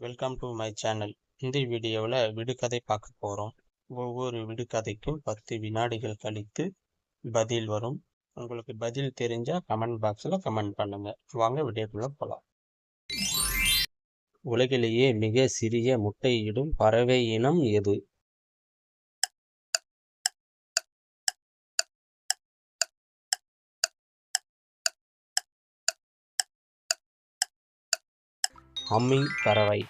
Welcome to my channel இந்த வீடியோவில் விடுகதை பார்க்க போகிறோம் ஒவ்வொரு விடுகதைக்கும் பத்து வினாடிகள் கழித்து பதில் வரும். உங்களுக்கு பதில் தெரிஞ்சால் கமெண்ட் பாக்ஸில் கமெண்ட் பண்ணுங்க. வாங்க வீடியோக்குள்ளே போகலாம் உலகிலேயே மிக சிறிய முட்டையிடும் பறவை இனம் எது? ஹம்மிங் பறவை.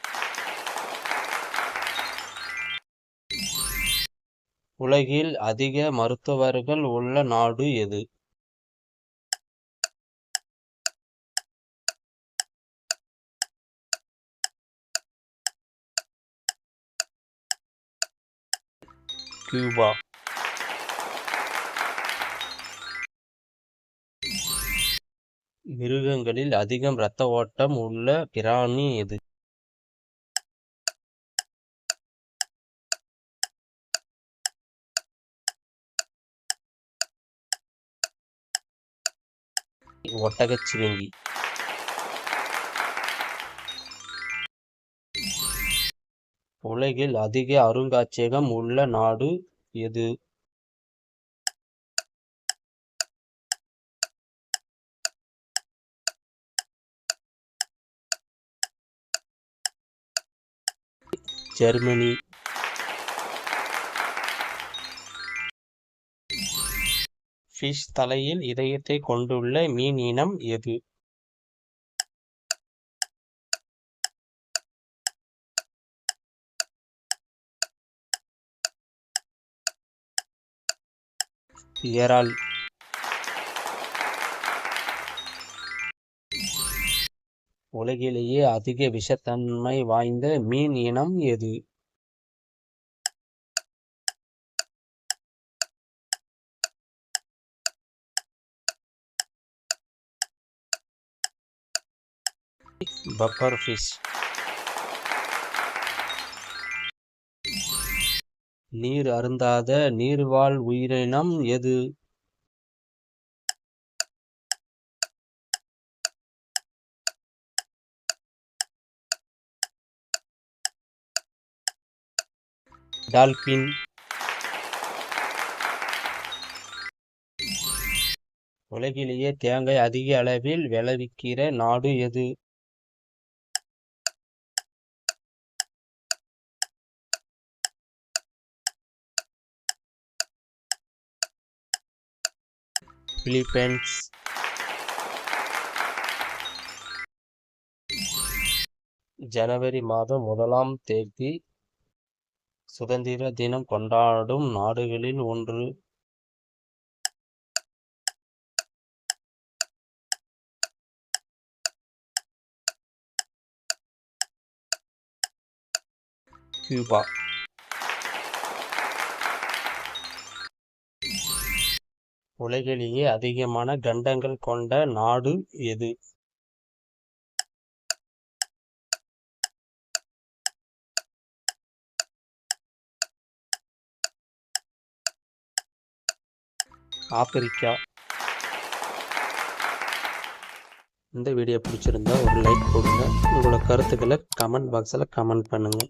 உலகில் அதிக மருத்துவர்கள் உள்ள நாடு எது? கியூபா. மிருகங்களில் அதிகம் இரத்த ஓட்டம் உள்ள பிராணி எது? ஒட்டகச்சிவிங்கி உலகில் அதிக அருங்காட்சியகம் உள்ள நாடு எது? ஜெர்மனி. ஃபிஷ் தலையில் இதயத்தை கொண்டுள்ள மீன் இனம் எது? இறால் உலகிலேயே அதிக விஷத்தன்மை வாய்ந்த மீன் இனம் எது? பப்பர் ஃபிஷ் நீர் அருந்தாத நீர்வாழ் உயிரினம் எது? டால்பின் உலகிலேயே தேங்காய் அதிக அளவில் விளைவிக்கிற நாடு எது? பிலிப்பைன்ஸ். ஜனவரி மாதம் முதலாம் தேதி சுதந்திர தினம் கொண்டாடும் நாடுகளில் ஒன்று. கியூபா. உலகிலேயே அதிகமான கண்டங்கள் கொண்ட நாடு எது? ஆப்பிரிக்கா. இந்த வீடியோ பிடிச்சிருந்தா ஒரு லைக் போடுங்க உங்களோட கருத்துக்களை கமெண்ட் பாக்ஸில் கமெண்ட் பண்ணுங்கள்